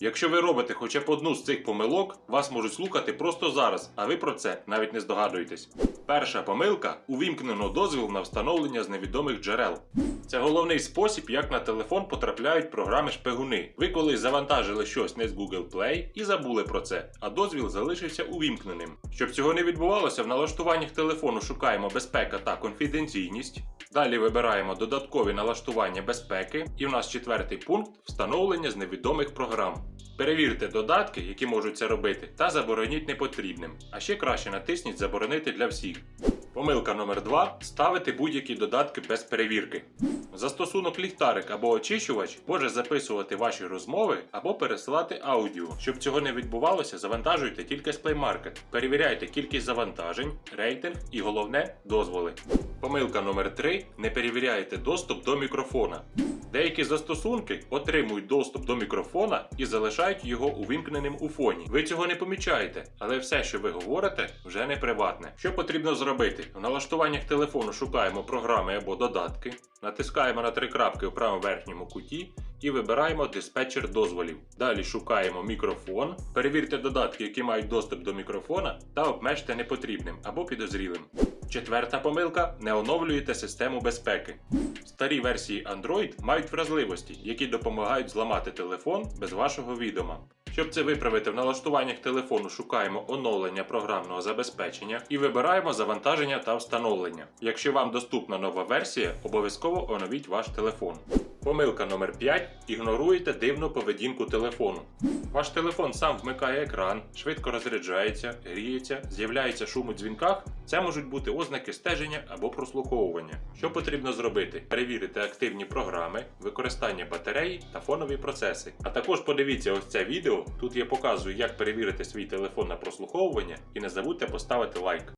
Якщо ви робите хоча б одну з цих помилок, вас можуть слухати просто зараз, а ви про це навіть не здогадуєтесь. Перша помилка увімкнено дозвіл на встановлення з невідомих джерел. Це головний спосіб, як на телефон потрапляють програми шпигуни. Ви колись завантажили щось не з Google Play і забули про це, а дозвіл залишився увімкненим. Щоб цього не відбувалося, в налаштуваннях телефону шукаємо безпека та конфіденційність. Далі вибираємо додаткові налаштування безпеки, і в нас четвертий пункт встановлення з невідомих програм. Перевірте додатки, які можуть це робити, та забороніть непотрібним. А ще краще натисніть Заборонити для всіх. Помилка номер 2 ставити будь-які додатки без перевірки. Застосунок ліхтарик або очищувач може записувати ваші розмови або пересилати аудіо. Щоб цього не відбувалося, завантажуйте тільки з Play Market. Перевіряйте кількість завантажень, рейтинг і головне дозволи. Помилка номер 3 не перевіряйте доступ до мікрофона. Деякі застосунки отримують доступ до мікрофона і залишають його увімкненим у фоні. Ви цього не помічаєте, але все, що ви говорите, вже не приватне. Що потрібно зробити? В налаштуваннях телефону шукаємо програми або додатки, натискаємо на три крапки у правому верхньому куті і вибираємо диспетчер дозволів. Далі шукаємо мікрофон, перевірте додатки, які мають доступ до мікрофона, та обмежте непотрібним або підозрілим. Четверта помилка не оновлюєте систему безпеки. Старі версії Android мають вразливості, які допомагають зламати телефон без вашого відома. Щоб це виправити в налаштуваннях телефону, шукаємо оновлення програмного забезпечення і вибираємо завантаження та встановлення. Якщо вам доступна нова версія, обов'язково оновіть ваш телефон. Помилка номер 5. Ігноруєте дивну поведінку телефону. Ваш телефон сам вмикає екран, швидко розряджається, гріється, з'являється шум у дзвінках. Це можуть бути ознаки стеження або прослуховування. Що потрібно зробити? Перевірити активні програми, використання батареї та фонові процеси. А також подивіться ось це відео. Тут я показую, як перевірити свій телефон на прослуховування і не забудьте поставити лайк.